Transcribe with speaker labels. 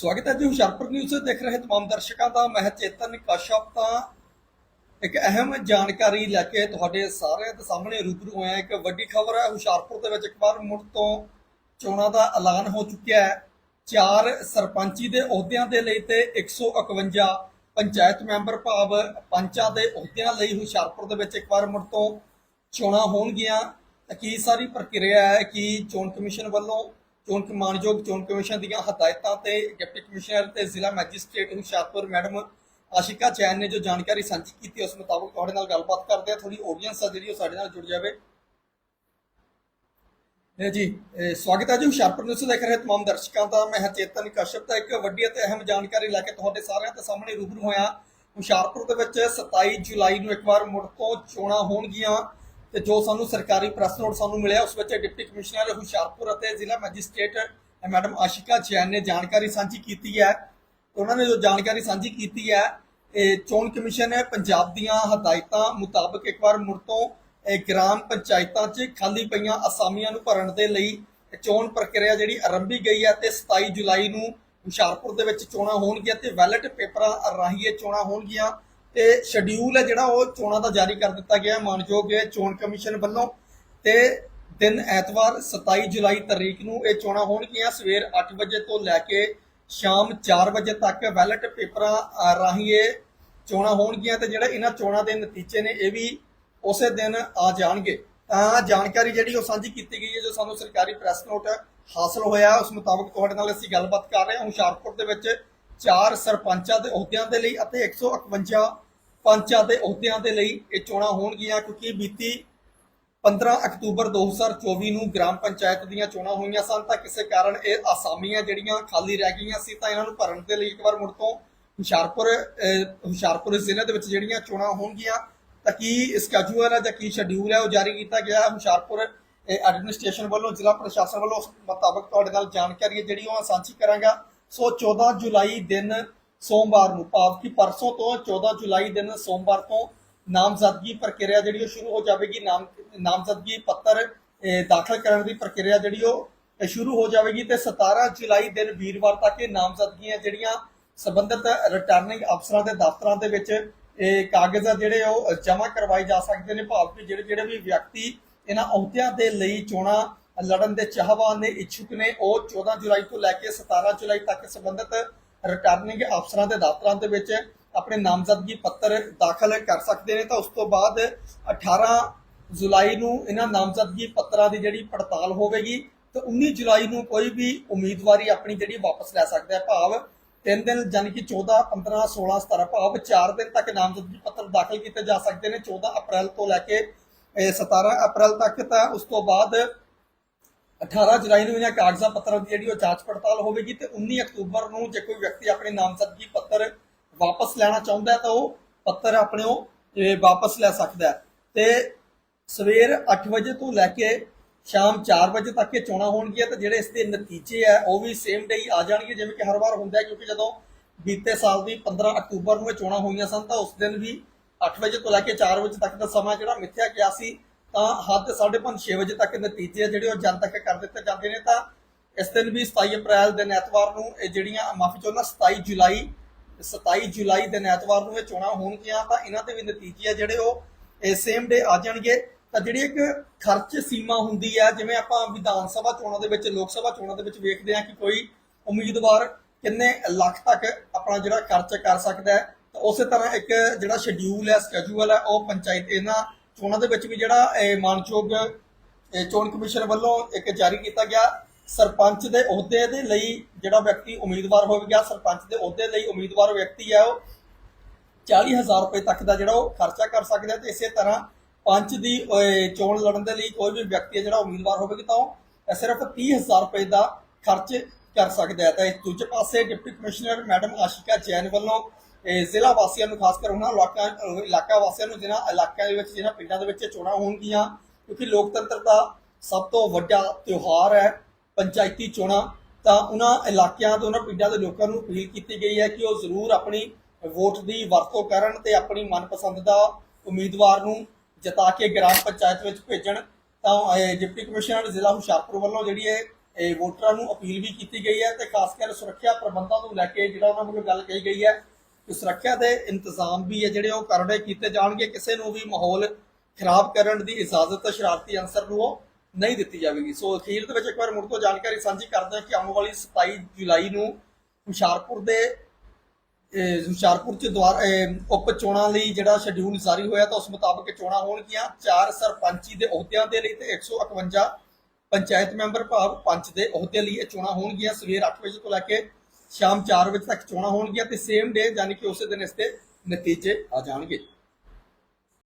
Speaker 1: ਸਵਾਗਤ ਹੈ ਜੀ ਹੁਸ਼ਿਆਰਪੁਰ ਨਿਊਜ਼ ਦੇਖ ਰਹੇ ਤਮਾਮ ਦਰਸ਼ਕਾਂ ਦਾ ਮੈਂ ਚੇਤਨ ਕਾਸ਼ਪ ਤਾਂ ਇੱਕ ਅਹਿਮ ਜਾਣਕਾਰੀ ਲੈ ਕੇ ਤੁਹਾਡੇ ਸਾਰਿਆਂ ਦੇ ਸਾਹਮਣੇ ਰੂਬਰੂ ਹੋਇਆ ਇੱਕ ਵੱਡੀ ਖਬਰ ਹੈ। ਹੁਸ਼ਿਆਰਪੁਰ ਦੇ ਵਿੱਚ ਇੱਕ ਵਾਰ ਮੁੜ ਤੋਂ ਚੋਣਾਂ ਦਾ ਐਲਾਨ ਹੋ ਚੁੱਕਿਆ ਹੈ। ਚਾਰ ਸਰਪੰਚੀ ਦੇ ਅਹੁਦਿਆਂ ਦੇ ਲਈ ਤੇ 151 ਪੰਚਾਇਤ ਮੈਂਬਰ ਭਾਵ ਪੰਚਾਂ ਦੇ ਅਹੁਦਿਆਂ ਲਈ ਹੁਸ਼ਿਆਰਪੁਰ ਦੇ ਵਿੱਚ ਇੱਕ ਵਾਰ ਮੁੜ ਤੋਂ ਚੋਣਾਂ ਹੋਣਗੀਆਂ। ਕੀ ਸਾਰੀ ਪ੍ਰਕਿਰਿਆ ਹੈ ਕਿ ਚੋਣ ਕਮਿਸ਼ਨ ਵੱਲੋਂ ਚੋਣ ਕਮਾਨਯੋਗ ਚੋਣ ਕਮਿਸ਼ਨ ਦੀਆਂ ਹਦਾਇਤਾਂ ਤੇ ਡਿਪਟੀ ਕਮਿਸ਼ਨਰ ਤੇ ਜ਼ਿਲ੍ਹਾ ਮੈਜਿਸਟ੍ਰੇਟ ਹੁਸ਼ਿਆਰਪੁਰ ਮੈਡਮ ਆਸ਼ਿਕਾ ਚੈਨ ਨੇ ਜੋ ਜਾਣਕਾਰੀ ਸਾਂਝੀ ਕੀਤੀ, ਉਸ ਮੁਤਾਬਕ ਤੁਹਾਡੇ ਨਾਲ ਗੱਲਬਾਤ ਕਰਦੇ ਆ। ਥੋੜੀ ਆਡੀਅנס ਆ ਜਿਹੜੀ, ਉਹ ਸਾਡੇ ਨਾਲ ਜੁੜ ਜਾਵੇ। ਜੀ ਸਵਾਗਤ ਹੈ ਜੀ ਹੁਸ਼ਿਆਰਪੁਰ ਨਿਊਜ਼ ਦੇਖ ਰਹੇ ਤਮਾਮ ਦਰਸ਼ਕਾਂ ਦਾ। ਮੈਂ ਚੇਤਨ ਕਸ਼ਪ ਦਾ ਇੱਕ ਵੱਡੀ ਅਤੇ ਅਹਿਮ ਜਾਣਕਾਰੀ ਲੈ ਕੇ ਤੁਹਾਡੇ ਸਾਰਿਆਂ ਦੇ ਸਾਹਮਣੇ ਰੂਬਰੂ ਹੋਇਆ। ਹੁਸ਼ਿਆਰਪੁਰ ਦੇ ਵਿੱਚ 27 ਜੁਲਾਈ ਨੂੰ ਇੱਕ ਵਾਰ ਮੁੜ ਤੋਂ ਚੋਣਾਂ ਹੋਣਗੀਆਂ। ਤੇ ਜੋ ਸਾਨੂੰ ਸਰਕਾਰੀ ਪ੍ਰੈਸ ਨੋਟ ਸਾਨੂੰ ਮਿਲਿਆ, ਉਸ ਵਿੱਚ ਡਿਪਟੀ ਕਮਿਸ਼ਨਰ ਹੁਸ਼ਿਆਰਪੁਰ ਅਤੇ ਜ਼ਿਲ੍ਹਾ ਮੈਜਿਸਟ੍ਰੇਟ ਮੈਡਮ ਆਸ਼ਿਕਾ ਜੈਨ ਨੇ ਜਾਣਕਾਰੀ ਸਾਂਝੀ ਕੀਤੀ ਹੈ। ਉਹਨਾਂ ਨੇ ਜੋ ਜਾਣਕਾਰੀ ਸਾਂਝੀ ਕੀਤੀ ਹੈ, ਇਹ ਚੋਣ ਕਮਿਸ਼ਨ ਨੇ ਪੰਜਾਬ ਦੀਆਂ ਹਦਾਇਤਾਂ ਮੁਤਾਬਕ ਇੱਕ ਵਾਰ ਮੁੜ ਤੋਂ ਗ੍ਰਾਮ ਪੰਚਾਇਤਾਂ 'ਚ ਖਾਲੀ ਪਈਆਂ ਅਸਾਮੀਆਂ ਨੂੰ ਭਰਨ ਦੇ ਲਈ ਚੋਣ ਪ੍ਰਕਿਰਿਆ ਜਿਹੜੀ ਆਰੰਭੀ ਗਈ ਹੈ ਤੇ 27 ਜੁਲਾਈ ਨੂੰ ਹੁਸ਼ਿਆਰਪੁਰ ਦੇ ਵਿੱਚ ਚੋਣਾਂ ਹੋਣਗੀਆਂ ਤੇ ਬੈਲਟ ਪੇਪਰਾਂ ਰਾਹੀਂ ਇਹ ਚੋਣਾਂ ਹੋਣਗੀਆਂ। ਤੇ ਸ਼ਡਿਊਲ ਹੈ ਜਿਹੜਾ ਉਹ ਚੋਣਾਂ ਦਾ ਜਾਰੀ ਕਰ ਦਿੱਤਾ ਗਿਆ ਹੈ। ਮਾਨਯੋਗ ਚੋਣ ਕਮਿਸ਼ਨ ਵੱਲੋਂ ਤੇ ਦਿਨ ਐਤਵਾਰ 27 ਜੁਲਾਈ ਤਰੀਕ ਨੂੰ ਇਹ ਚੋਣਾਂ ਹੋਣਗੀਆਂ। ਸਵੇਰ 8 ਵਜੇ ਤੋਂ ਲੈ ਕੇ ਸ਼ਾਮ 4 ਵਜੇ ਤੱਕ ਬੈਲਟ ਪੇਪਰਾਂ ਰਾਹੀਂ ਇਹ ਚੋਣਾਂ ਹੋਣਗੀਆਂ ਤੇ ਜਿਹੜੇ ਇਹਨਾਂ ਚੋਣਾਂ ਦੇ ਨਤੀਜੇ ਨੇ ਇਹ ਵੀ ਉਸੇ ਦਿਨ ਆ ਜਾਣਗੇ। ਤਾਂ ਜਾਣਕਾਰੀ ਜਿਹੜੀ ਉਹ ਸਾਂਝੀ ਕੀਤੀ ਗਈ ਹੈ, ਜੋ ਸਾਨੂੰ ਸਰਕਾਰੀ ਪ੍ਰੈਸ ਨੋਟ ਹਾਸਲ ਹੋਇਆ, ਉਸ ਮੁਤਾਬਕ ਤੁਹਾਡੇ ਨਾਲ ਅਸੀਂ ਗੱਲਬਾਤ ਕਰ ਰਹੇ ਹਾਂ। ਹੁਸ਼ਿਆਰਪੁਰ ਦੇ ਵਿੱਚ ਚਾਰ ਸਰਪੰਚਾਂ ਦੇ ਅਹੁਦਿਆਂ ਦੇ ਲਈ ਅਤੇ 151 ਪੰਚਾਂ ਦੇ ਅਹੁਦਿਆਂ ਦੇ ਲਈ ਇਹ ਚੋਣਾਂ ਹੋਣਗੀਆਂ, ਕਿਉਂਕਿ ਬੀਤੀ 15 ਅਕਤੂਬਰ 2024 ਨੂੰ ਗ੍ਰਾਮ ਪੰਚਾਇਤ ਦੀਆਂ ਚੋਣਾਂ ਹੋਈਆਂ ਸਨ, ਤਾਂ ਕਿਸੇ ਕਾਰਨ ਇਹ ਆਸਾਮੀਆਂ ਜਿਹੜੀਆਂ ਖਾਲੀ ਰਹਿ ਗਈਆਂ ਸੀ, ਤਾਂ ਇਹਨਾਂ ਨੂੰ ਭਰਨ ਦੇ ਲਈ ਇੱਕ ਵਾਰ ਮੁੜ ਤੋਂ ਹੁਸ਼ਿਆਰਪੁਰ ਹੁਸ਼ਿਆਰਪੁਰ ਜ਼ਿਲ੍ਹੇ ਦੇ ਵਿੱਚ ਜਿਹੜੀਆਂ ਚੋਣਾਂ ਹੋਣਗੀਆਂ, ਤਾਂ ਕੀ ਸਕੈਜੂਅਲ ਹੈ ਜਾਂ ਕੀ ਸ਼ਡਿਊਲ ਹੈ, ਉਹ ਜਾਰੀ ਕੀਤਾ ਗਿਆ ਹੈ ਹੁਸ਼ਿਆਰਪੁਰ ਐਡਮਿਨਿਸਟ੍ਰੇਸ਼ਨ ਵੱਲੋਂ, ਜ਼ਿਲ੍ਹਾ ਪ੍ਰਸ਼ਾਸਨ ਵੱਲੋਂ ਉਸ ਮੁਤਾਬਕ ਤੁਹਾਡੇ ਨਾਲ ਜਾਣਕਾਰੀ ਜਿਹੜੀ ਉਹ ਸਾਂਝੀ ਕਰਾਂਗਾ। ਸੋ 14 ਜੁਲਾਈ ਦਿਨ ਸੋਮਵਾਰ ਨੂੰ, ਭਾਵ ਕਿ ਪਰਸੋਂ ਤੋਂ 14 ਜੁਲਾਈ ਦਿਨ ਸੋਮਵਾਰ ਤੋਂ ਨਾਮਜ਼ਦਗੀ ਪ੍ਰਕਿਰਿਆ ਜਿਹੜੀ ਉਹ ਸ਼ੁਰੂ ਹੋ ਜਾਵੇਗੀ। ਨਾਮ, ਨਾਮਜ਼ਦਗੀ ਪੱਤਰ ਦਾਖਲ ਕਰਨ ਦੀ ਪ੍ਰਕਿਰਿਆ ਜਿਹੜੀ ਉਹ ਸ਼ੁਰੂ ਹੋ ਜਾਵੇਗੀ ਤੇ 17 ਜੁਲਾਈ ਦਿਨ ਵੀਰਵਾਰ ਤੱਕ ਇਹ ਨਾਮਜ਼ਦਗੀਆਂ ਜਿਹੜੀਆਂ ਸੰਬੰਧਿਤ ਰਿਟਰਨਿੰਗ ਅਫਸਰਾਂ ਦੇ ਦਫ਼ਤਰਾਂ ਦੇ ਵਿੱਚ ਇਹ ਕਾਗਜ਼ ਆ ਜਿਹੜੇ ਉਹ ਜਮ੍ਹਾਂ ਕਰਵਾਏ ਜਾ ਸਕਦੇ ਨੇ। ਭਾਵ ਕਿ ਜਿਹੜੇ ਜਿਹੜੇ ਵੀ ਵਿਅਕਤੀ ਇਹਨਾਂ ਅਹੁਦਿਆਂ ਦੇ ਲਈ ਚੋਣਾਂ ਲੜਨ ਦੇ ਚਾਹਵਾਨ ਨੇ ਇੱਛੁਕ ਨੇ। ਉਹ 14 ਜੁਲਾਈ ਤੋਂ ਲੈ ਕੇ 17 ਜੁਲਾਈ ਤੱਕ ਸੰਬੰਧਿਤ ਰਿਟਰਨਿੰਗ ਅਫਸਰਾਂ ਦੇ ਦਫ਼ਤਰਾਂ ਦੇ ਵਿੱਚ ਆਪਣੇ ਨਾਮਜ਼ਦਗੀ ਪੱਤਰ ਦਾਖਲ ਕਰ ਸਕਦੇ ਨੇ। ਤਾਂ ਉਸ ਤੋਂ ਬਾਅਦ 18 ਜੁਲਾਈ ਨੂੰ ਇਹਨਾਂ ਨਾਮਜ਼ਦਗੀ ਪੱਤਰਾਂ ਦੀ ਜਿਹੜੀ ਪੜਤਾਲ ਹੋਵੇਗੀ, ਤੇ 19 ਜੁਲਾਈ ਨੂੰ ਕੋਈ ਵੀ ਉਮੀਦਵਾਰੀ ਆਪਣੀ ਜਿਹੜੀ ਵਾਪਸ ਲੈ ਸਕਦਾ ਹੈ ਭਾਵ ਤਿੰਨ ਦਿਨ ਯਾਨੀ ਕਿ 14 15 16 17 ਭਾਵ 4 ਦਿਨ ਤੱਕ ਨਾਮਜ਼ਦਗੀ ਪੱਤਰ ਦਾਖਲ ਕੀਤੇ ਜਾ ਸਕਦੇ ਨੇ। 14 ਅਪ੍ਰੈਲ ਤੋਂ ਲੈ ਕੇ, ਇਹ 17 ਅਪ੍ਰੈਲ ਤੱਕ। ਤਾਂ ਉਸ ਤੋਂ ਬਾਅਦ 18 ਜੁਲਾਈ ਨੂੰ ਇਹਨਾਂ ਕਾਗਜ਼ਾਂ ਪੱਤਰਾਂ ਦੀ ਜਿਹੜੀ ਉਹ ਜਾਂਚ ਪੜਤਾਲ ਹੋਵੇਗੀ ਤੇ 19 ਅਕਤੂਬਰ ਨੂੰ ਜੇ ਕੋਈ ਵਿਅਕਤੀ ਆਪਣੇ ਨਾਮਜ਼ਦਗੀ ਪੱਤਰ ਵਾਪਸ ਲੈਣਾ ਚਾਹੁੰਦਾ ਹੈ ਤਾਂ ਉਹ ਪੱਤਰ ਆਪਣੇ ਉਹ ਵਾਪਸ ਲੈ ਸਕਦਾ ਤੇ ਸਵੇਰ 8 ਵਜੇ ਤੋਂ ਲੈ ਕੇ ਸ਼ਾਮ 4 ਵਜੇ ਤੱਕ ਇਹ ਚੋਣਾਂ ਹੋਣਗੀਆਂ ਤੇ ਜਿਹੜੇ ਇਸ ਦੇ ਨਤੀਜੇ ਆ ਉਹ ਵੀ ਸੇਮ ਡੇ ਆ ਜਾਣਗੇ, ਜਿਵੇਂ ਕਿ ਹਰ ਵਾਰ ਹੁੰਦਾ ਕਿਉਂਕਿ ਜਦੋਂ ਬੀਤੇ ਸਾਲ ਦੀ 15 ਅਕਤੂਬਰ ਨੂੰ ਇਹ ਚੋਣਾਂ ਹੋਈਆਂ ਸਨ ਤਾਂ ਉਸ ਦਿਨ ਵੀ 8 ਵਜੇ ਤੋਂ ਲੈ ਕੇ 4 ਵਜੇ ਤੱਕ ਦਾ ਸਮਾਂ ਜਿਹੜਾ ਮਿੱਥਿਆ ਗਿਆ ਸੀ। ਤਾਂ ਹੱਦ 5:30 6 ਵਜੇ ਤੱਕ ਨਤੀਜੇ ਜਿਹੜੇ ਉਹ ਜਨ ਤੱਕ ਕਰ ਦਿੱਤੇ ਜਾਂਦੇ ਨੇ। ਤਾਂ ਇਸ ਦਿਨ ਵੀ 27 ਅਪ੍ਰੈਲ ਦਿਨ ਐਤਵਾਰ ਨੂੰ ਇਹ ਜਿਹੜੀਆਂ ਮਾਫੀ ਚਾਹੁੰਦਾ 27 ਜੁਲਾਈ 27 ਜੁਲਾਈ ਦਿਨ ਐਤਵਾਰ ਨੂੰ ਇਹ ਚੋਣਾਂ ਹੋਣਗੀਆਂ। ਤਾਂ ਇਹਨਾਂ ਦੇ ਵੀ ਨਤੀਜੇ ਜਿਹੜੇ ਉਹ ਸੇਮ ਡੇ ਆ ਜਾਣਗੇ। ਤਾਂ ਜਿਹੜੀ ਇੱਕ ਖਰਚ ਸੀਮਾ ਹੁੰਦੀ ਹੈ ਜਿਵੇਂ ਆਪਾਂ ਵਿਧਾਨ ਸਭਾ ਚੋਣਾਂ ਦੇ ਵਿੱਚ, ਲੋਕ ਸਭਾ ਚੋਣਾਂ ਦੇ ਵਿੱਚ ਵੇਖਦੇ ਹਾਂ ਕਿ ਕੋਈ ਉਮੀਦਵਾਰ ਕਿੰਨੇ ਲੱਖ ਤੱਕ ਆਪਣਾ ਜਿਹੜਾ ਖਰਚ ਕਰ ਸਕਦਾ ਹੈ। ਤਾਂ ਉਸੇ ਤਰ੍ਹਾਂ ਇੱਕ ਜਿਹੜਾ ਸ਼ਡਿਊਲ ਹੈ ਸਕੇਜੂਲ ਹੈ, ਉਹ ਪੰਚਾਇਤ ਇਹਨਾਂ ਚੋਣਾਂ ਦੇ ਵਿੱਚ ਵੀ ਜਿਹੜਾ ਇਹ ਮਾਨਯੋਗ ਚੋਣ ਕਮਿਸ਼ਨ ਵੱਲੋਂ ਇੱਕ ਜਾਰੀ ਕੀਤਾ ਗਿਆ। ਸਰਪੰਚ ਦੇ ਅਹੁਦੇ ਦੇ ਲਈ ਜਿਹੜਾ ਵਿਅਕਤੀ ਉਮੀਦਵਾਰ ਹੋਵੇਗਾ ਸਰਪੰਚ ਦੇ ਅਹੁਦੇ ਲਈ ਉਮੀਦਵਾਰ ਵਿਅਕਤੀ ਹੈ ਉਹ 40000 ਰੁਪਏ ਤੱਕ ਦਾ ਜਿਹੜਾ ਉਹ ਖਰਚਾ ਕਰ ਸਕਦਾ ਹੈ ਤੇ ਇਸੇ ਤਰ੍ਹਾਂ ਪੰਚ ਦੀ ਚੋਣ ਲੜਨ ਦੇ ਲਈ ਕੋਈ ਵੀ ਵਿਅਕਤੀ ਜਿਹੜਾ ਉਮੀਦਵਾਰ ਹੋਵੇਗਾ ਤਾਂ ਉਹ ਸਿਰਫ 30000 ਰੁਪਏ ਦਾ ਖਰਚ ਕਰ ਸਕਦਾ ਹੈ। ਤਾਂ ਦੂਜੇ ਪਾਸੇ deputy commissioner madam Ashika Jain ਵੱਲੋਂ ਜ਼ਿਲ੍ਹਾ ਵਾਸੀਆਂ ਨੂੰ, ਖਾਸ ਕਰ ਉਹਨਾਂ ਇਲਾਕਾ ਇਲਾਕਾ ਵਾਸੀਆਂ ਨੂੰ ਜਿਹਨਾਂ ਇਲਾਕਿਆਂ ਦੇ ਵਿੱਚ ਜਿਹਨਾਂ ਪਿੰਡਾਂ ਦੇ ਵਿੱਚ ਚੋਣਾਂ ਹੋਣਗੀਆਂ, ਕਿਉਂਕਿ ਲੋਕਤੰਤਰ ਦਾ ਸਭ ਤੋਂ ਵੱਡਾ ਤਿਉਹਾਰ ਹੈ ਪੰਚਾਇਤੀ ਚੋਣਾਂ, ਤਾਂ ਉਹਨਾਂ ਇਲਾਕਿਆਂ ਤੋਂ, ਉਹਨਾਂ ਪਿੰਡਾਂ ਦੇ ਲੋਕਾਂ ਨੂੰ ਅਪੀਲ ਕੀਤੀ ਗਈ ਹੈ ਕਿ ਉਹ ਜ਼ਰੂਰ ਆਪਣੀ ਵੋਟ ਦੀ ਵਰਤੋਂ ਕਰਨ ਤੇ ਆਪਣੀ ਮਨਪਸੰਦ ਦਾ ਉਮੀਦਵਾਰ ਨੂੰ ਜਿਤਾ ਕੇ ਗ੍ਰਾਮ ਪੰਚਾਇਤ ਵਿੱਚ ਭੇਜਣ। ਤਾਂ ਡਿਪਟੀ ਕਮਿਸ਼ਨਰ ਜ਼ਿਲ੍ਹਾ ਹੁਸ਼ਿਆਰਪੁਰ ਵੱਲੋਂ ਜਿਹੜੀ ਹੈ ਵੋਟਰਾਂ ਨੂੰ ਅਪੀਲ ਵੀ ਕੀਤੀ ਗਈ ਹੈ ਤੇ ਖਾਸ ਕਰ ਸੁਰੱਖਿਆ ਪ੍ਰਬੰਧਾਂ ਨੂੰ ਲੈ ਕੇ ਜਿਹੜਾ ਉਹਨਾਂ ਵੱਲੋਂ ਗੱਲ ਕਹੀ ਗਈ ਹੈ ਕਿ ਸੁਰੱਖਿਆ ਦੇ ਇੰਤਜ਼ਾਮ ਵੀ ਹੈ, ਜਿਹੜੇ ਉਹ ਕਰੜੇ ਕੀਤੇ ਜਾਣਗੇ, ਕਿਸੇ ਨੂੰ ਵੀ ਮਾਹੌਲ ਖਰਾਬ ਕਰਨ ਦੀ ਇਜਾਜ਼ਤ ਸ਼ਰਾਰਤੀ ਅਨਸਰ ਨੂੰ ਉਹ ਨਹੀਂ ਦਿੱਤੀ ਜਾਵੇਗੀ। ਸੋ ਅਖੀਰ ਦੇ ਵਿੱਚ ਇੱਕ ਵਾਰ ਮੁੜ ਤੋਂ ਜਾਣਕਾਰੀ ਸਾਂਝੀ ਕਰਦੇ ਹਾਂ ਕਿ ਆਉਣ ਵਾਲੀ 27 ਜੁਲਾਈ ਨੂੰ ਹੁਸ਼ਿਆਰਪੁਰ ਦੇ ਹੁਸ਼ਿਆਰਪੁਰ ਚ ਦੁਆਰ ਉਪ ਚੋਣਾਂ ਲਈ ਜਿਹੜਾ ਸ਼ਡਿਊਲ ਜਾਰੀ ਹੋਇਆ, ਤਾਂ ਉਸ ਮੁਤਾਬਕ ਚੋਣਾਂ ਹੋਣਗੀਆਂ ਚਾਰ ਸਰਪੰਚੀ ਦੇ ਅਹੁਦਿਆਂ ਦੇ ਲਈ ਤੇ 151 ਪੰਚਾਇਤ ਮੈਂਬਰ ਭਾਵ ਪੰਚ ਦੇ ਅਹੁਦੇ ਲਈ ਇਹ ਚੋਣਾਂ ਹੋਣਗੀਆਂ। ਸਵੇਰ 8 ਵਜੇ ਤੋਂ ਲੈ ਕੇ ਸ਼ਾਮ 4 ਵਜੇ ਤੱਕ ਚੋਣਾਂ ਹੋਣਗੀਆਂ ਤੇ ਸੇਮ ਡੇ ਯਾਨੀ ਕਿ ਉਸੇ ਦਿਨ ਇਸ ਦੇ ਨਤੀਜੇ ਆ ਜਾਣਗੇ।